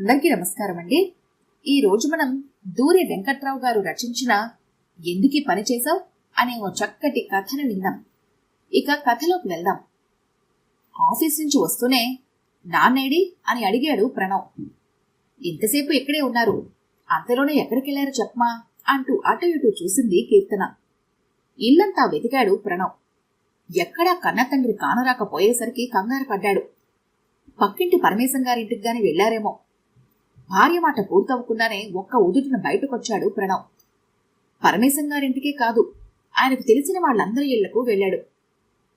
అందరికీ నమస్కారం అండి ఈ రోజు మనం దూరి వెంకట్రావు గారు రచించిన ఎందుకీ పనిచేశావు అనే ఓ చక్కటి కథను విందాం. ఇక కథలోకి వెళ్దాం. ఆఫీస్ నుంచి వస్తూనే నాన్నేడి అని అడిగాడు ప్రణవ్. ఇంతసేపు ఇక్కడే ఉన్నారు. అంతలోనే ఎక్కడికెళ్ళారో చెప్పమా అంటూ అటు ఇటు చూసింది కీర్తన. ఇల్లంతా వెతికాడు ప్రణవ్. ఎక్కడా కన్న తండ్రి కానరాకపోయేసరికి కంగారు పడ్డాడు. పక్కింటి పరమేశం గారింటికి గాని వెళ్ళారేమో. భార్య మాట పూర్తవ్వకుండానే ఒక్క ఉదుటిన బయటకొచ్చాడు ప్రణవ్. పరమేశం గారింటికే కాదు ఆయనకు తెలిసిన వాళ్ళందరి ఇళ్ళకు వెళ్ళాడు.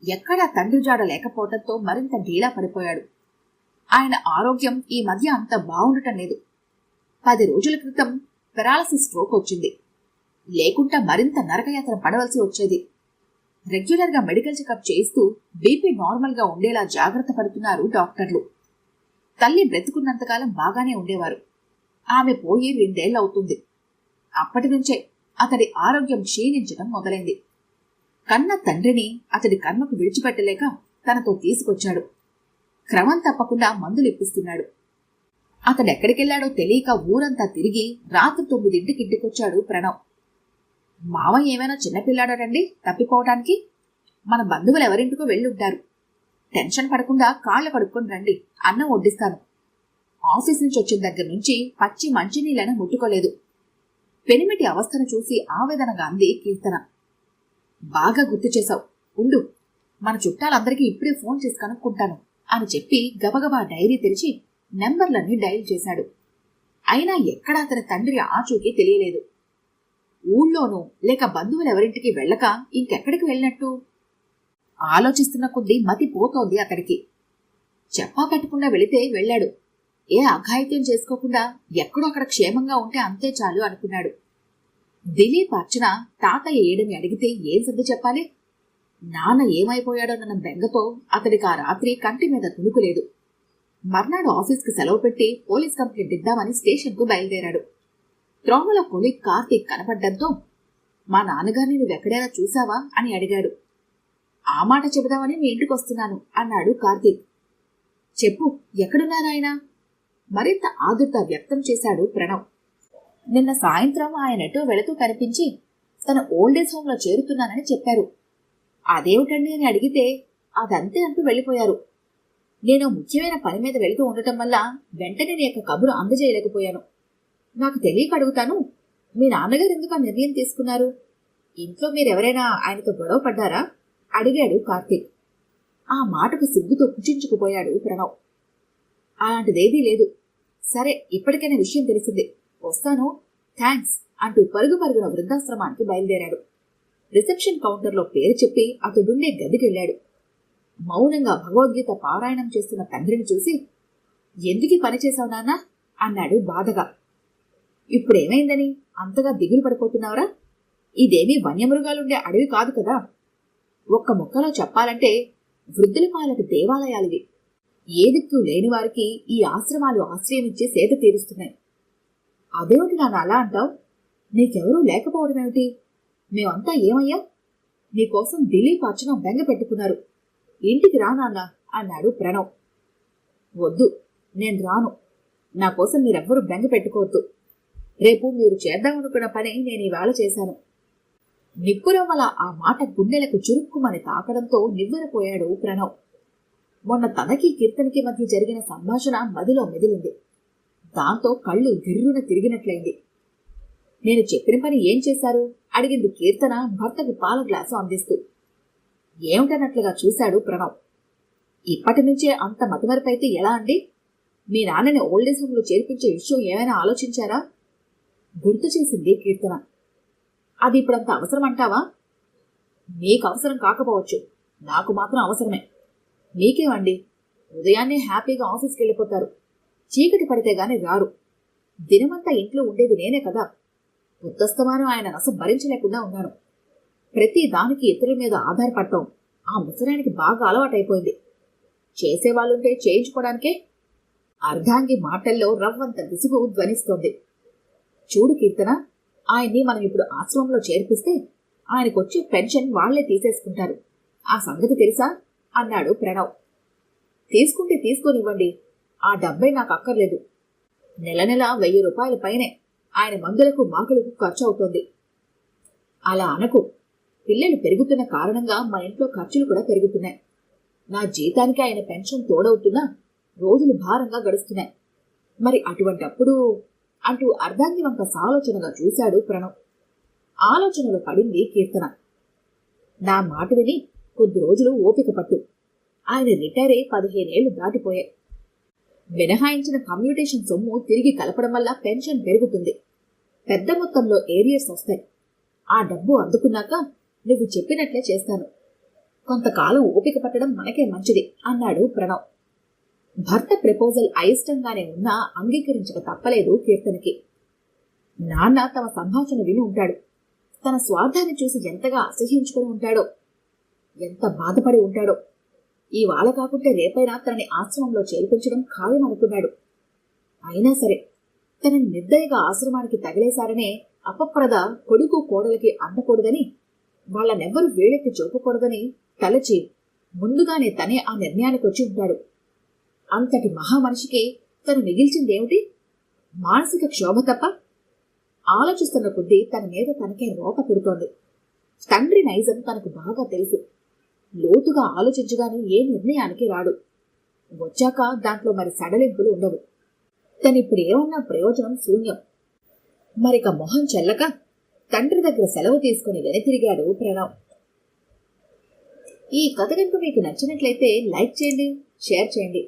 ఎక్కడా తండ్రి జాడ లేకపోవడంతో మరింత ఢీలా పడిపోయాడు. ఆయన ఆరోగ్యం ఈ మధ్య అంత బాగుండటం లేదు. పది రోజుల క్రితం పెరాలసిస్ స్ట్రోక్ వచ్చింది. లేకుండా మరింత నరకయాత్ర పడవలసి వచ్చేది. రెగ్యులర్గా మెడికల్ చెకప్ చేస్తూ బీపీ నార్మల్గా ఉండేలా జాగ్రత్త పడుతున్నారు డాక్టర్లు. తల్లి బ్రతుకున్నంతకాలం బాగానే ఉండేవారు. ఆమె పోయి రెండేళ్ళవుతుంది అప్పటి నుంచే అతడి ఆరోగ్యం క్షీణించడం మొదలైంది. కన్న తండ్రిని అతడి కర్మకు విడిచిపెట్టలేక తనతో తీసుకొచ్చాడు. క్రమం తప్పకుండా మందులు ఇప్పిస్తున్నాడు. అతడెక్కడికెళ్ళాడో తెలియక ఊరంతా తిరిగి రాత్రి తొమ్మిదింటికి ఇంటికొచ్చాడు ప్రణవ్. మావ ఏమైనా చిన్నపిల్లాడాడండి తప్పిపోవటానికి? మన బంధువులు ఎవరింటికో వెళ్ళుంటారు. టెన్షన్ పడకుండా కాళ్ళు కడుక్కొని రండి. అన్నం వడ్డిస్తాను. ఆఫీస్ నుంచి వచ్చిన దగ్గర నుంచి పచ్చి మంచినీళ్ళను ముట్టుకోలేదు. పెనిమిటి అవస్థను చూసి ఆవేదనగా అంది కీర్తన. బాగా గుర్తు చేశావు. ఉండు. మన చుట్టాలందరికీ ఇప్పుడే ఫోన్ చేసి కనుక్కుంటాను అని చెప్పి గబగబా డైరీ తెరిచి నెంబర్లన్నీ డైల్ చేశాడు. అయినా ఎక్కడ అతని తండ్రి ఆచూకీ తెలియలేదు. ఊళ్ళోనూ లేక బంధువులెవరింటికి వెళ్ళక ఇంకెక్కడికి వెళ్ళినట్టు? ఆలోచిస్తున్న కొద్దీ మతి పోతోంది అతడికి. చెప్పా పెట్టకుండా వెళితే వెళ్ళాడు. ఏ అఘాయిత్యం చేసుకోకుండా ఎక్కడో అక్కడ క్షేమంగా ఉంటే అంతే చాలు అనుకున్నాడు. దిలీప్ అర్చన తాతయ్య ఏడని అడిగితే ఏం సర్ది చెప్పాలి? నాన్న ఏమైపోయాడోనన్న బెంగతో అతడికి ఆ రాత్రి కంటి మీద తుణుకులేదు మర్నాడు ఆఫీస్కి సెలవు పెట్టి పోలీస్ కంప్లైంట్ ఇద్దామని స్టేషన్కు బయలుదేరాడు. త్రోమల కొలిక్ కార్తీక్ కనపడ్డంతో మా నాన్నగారిని నువ్వెక్కడైనా చూసావా? అని అడిగాడు. ఆ మాట చెబుదామని మీ ఇంటికి వస్తున్నాను అన్నాడు కార్తీక్. చెప్పు ఎక్కడున్నారాయన మరింత ఆదుర్త వ్యక్తం చేశాడు ప్రణవ్. నిన్న సాయంత్రం ఆయన ఎటో వెళుతూ కనిపించి తన ఓల్డేజ్ హోమ్లో చేరుతున్నానని చెప్పారు. అదేమిటండి అని అడిగితే అదంతే అంటూ వెళ్ళిపోయారు. నేను ముఖ్యమైన పని మీద వెళుతూ ఉండటం వల్ల వెంటనే నీ యొక్క కబురు అందజేయలేకపోయాను. నాకు తెలియక అడుగుతాను మీ నాన్నగారు ఎందుకు ఆ నిర్ణయం తీసుకున్నారు? ఇంట్లో మీరెవరైనా ఆయనతో గొడవ పడ్డారా? అడిగాడు కార్తీక్. ఆ మాటకు సిగ్గుతో కుచించుకుపోయాడు ప్రణవ్. అలాంటిదేదీ లేదు. సరే ఇప్పటికైనా విషయం తెలిసింది. వస్తాను. థ్యాంక్స్ అంటూ పరుగు పరుగున వృద్ధాశ్రమానికి బయలుదేరాడు. రిసెప్షన్ కౌంటర్లో పేరు చెప్పి అతడుండే గదికెళ్ళాడు. మౌనంగా భగవద్గీత పారాయణం చేస్తున్న తండ్రిని చూసి ఎందుకు పని చేశావు నాన్న? అన్నాడు బాధగా. ఇప్పుడేమైందని? అంతగా దిగులు పడిపోతున్నావురా? ఇదేమీ వన్యమృగాలుండే అడవి కాదు కదా? ఒక్క ముక్కలో చెప్పాలంటే వృద్ధుల పాలకు దేవాలయాలివి. ఏ దిక్కు లేని వారికి ఈ ఆశ్రమాలు ఆశ్రయమిచ్చే సేద తీరుస్తున్నాయి. అదేమిటి నాన్న అలా అంటావు? నీకెవరూ లేకపోవడమేమిటి? మేమంతా ఏమయ్యా? నీకోసం దిలీప్ అర్చన బెంగ పెట్టుకున్నారు. ఇంటికి రా నాన్న అన్నాడు ప్రణవ్. వద్దు నేను రాను. నా కోసం మీరెవ్వరూ బెంగ పెట్టుకోవద్దు. రేపు మీరు చేద్దామనుకున్న పని నేను ఈవేళ చేశాను. నిప్పురవ్వల ఆ మాట గుండెలకు చురుక్కుమని తాకడంతో నివ్వెరపోయాడు ప్రణవ్. మొన్న తనకి కీర్తనకి మధ్య జరిగిన సంభాషణ మదిలో మెదిలింది. దాంతో కళ్ళు గిర్రున తిరిగినట్లయింది. నేను చెప్పిన పని ఏం చేశారు? అడిగింది కీర్తన భర్తకు పాల గ్లాసు అందిస్తూ. ఏమిటన్నట్లుగా చూశాడు ప్రణవ్. ఇప్పటి నుంచే అంత మతిమరిపైతే ఎలా అండి? మీ నాన్నని ఓల్డేజ్ హోమ్లో చేర్పించే విషయం ఏమైనా ఆలోచించారా? గుర్తు చేసింది కీర్తన. అది ఇప్పుడంత అవసరం అంటావా నీకు అవసరం కాకపోవచ్చు. నాకు మాత్రం అవసరమే. మీకేమండి ఉదయాన్నే హ్యాపీగా ఆఫీస్కి వెళ్ళిపోతారు చీకటి పడితే గాని రారు. దినమంతా ఇంట్లో ఉండేది నేనే కదా. ఉత్తస్తమానం ఆయన నస భరించలేకుండా ఉన్నాను. ప్రతి దానికి ఇతరుల మీద ఆధారపడటం ఆ ముసలానికి బాగా అలవాటైపోయింది. చేసేవాళ్ళుంటే చేయించుకోవడానికే అర్ధాంగి మాటల్లో రవ్వంత విసుగు ధ్వనిస్తోంది. చూడు కీర్తన ఆయన్ని మనం ఇప్పుడు ఆశ్రమంలో చేర్పిస్తే ఆయనకొచ్చే పెన్షన్ వాళ్ళే తీసేసుకుంటారు. ఆ సంగతి తెలుసా? అన్నాడు ప్రణవ్. తీసుకుంటే తీసుకొనివ్వండి. ఆ డబ్బే నాకు అక్కర్లేదు నెల నెల వెయ్యి రూపాయల పైనే ఆయన మందులకు మాకులకు ఖర్చు అవుతోంది అలా అనకు. పిల్లలు పెరుగుతున్న కారణంగా మా ఇంట్లో ఖర్చులు కూడా పెరుగుతున్నాయి. నా జీతానికి ఆయన పెన్షన్ తోడవుతున్నా రోజులు భారంగా గడుస్తున్నాయి. మరి అటువంటప్పుడు అంటూ అర్ధాంగి వంక సాలోచనగా చూశాడు ప్రణవ్. ఆలోచనలో పడింది కీర్తన. నా మాట విని కొద్ది రోజులు ఓపిక పట్టు. ఆయన రిటైర్ అయి పదిహేనేళ్ళు దాటిపోయాయి. మినహాయించిన కమ్యూటేషన్ సొమ్ము తిరిగి కలపడం వల్ల పెన్షన్ పెరుగుతుంది. పెద్ద మొత్తంలో ఏరియర్స్ వస్తాయి. ఆ డబ్బు అందుకున్నాక నువ్వు చెప్పినట్లే చేస్తాను. కొంతకాలం ఓపిక పట్టడం మనకే మంచిది అన్నాడు ప్రణవ్. భర్త ప్రపోజల్ అయిష్టంగానే ఉన్నా అంగీకరించక తప్పలేదు కీర్తనకి. నాన్న తమ సంభాషణ విని ఉంటాడు. తన స్వార్థాన్ని చూసి ఎంతగా అసహ్యించుకుని ఉంటాడో ఎంత బాధపడి ఉంటాడో. ఈ వాళ్ళ కాకుంటే రేపైనా తనని ఆశ్రమంలో చేర్పించడం ఖాయం అనుకున్నాడు అయినా సరే తనని నిర్దయగా ఆశ్రమానికి తగిలేశారనే అపప్రద కొడుకు కోడలికి అందకూడదని వాళ్ళనెవ్వరూ వేడెక్కి చూపకూడదని తలచి ముందుగానే తనే ఆ నిర్ణయానికి వచ్చి ఉంటాడు. అంతటి మహామనిషికి తను మిగిల్చిందేమిటి? మానసిక క్షోభ తప్ప? ఆలోచిస్తున్న కొద్దీ తన మీద తనకే రోత పుడుతోంది. తండ్రి నైజం తనకు బాగా తెలుసు. లోతుగా ఆలోచించగానే ఏ నిర్ణయానికి రాడు. వచ్చాక దాంట్లో మరి సడలింపులు ఉండవు. తనిప్పుడు ఏమన్నా ప్రయోజనం శూన్యం. మరిక మొహం చెల్లక తండ్రి దగ్గర సెలవు తీసుకుని వెనతిరిగాడు ప్రణవ్. ఈ కథ కనుక మీకు నచ్చినట్లయితే లైక్ చేయండి షేర్ చేయండి.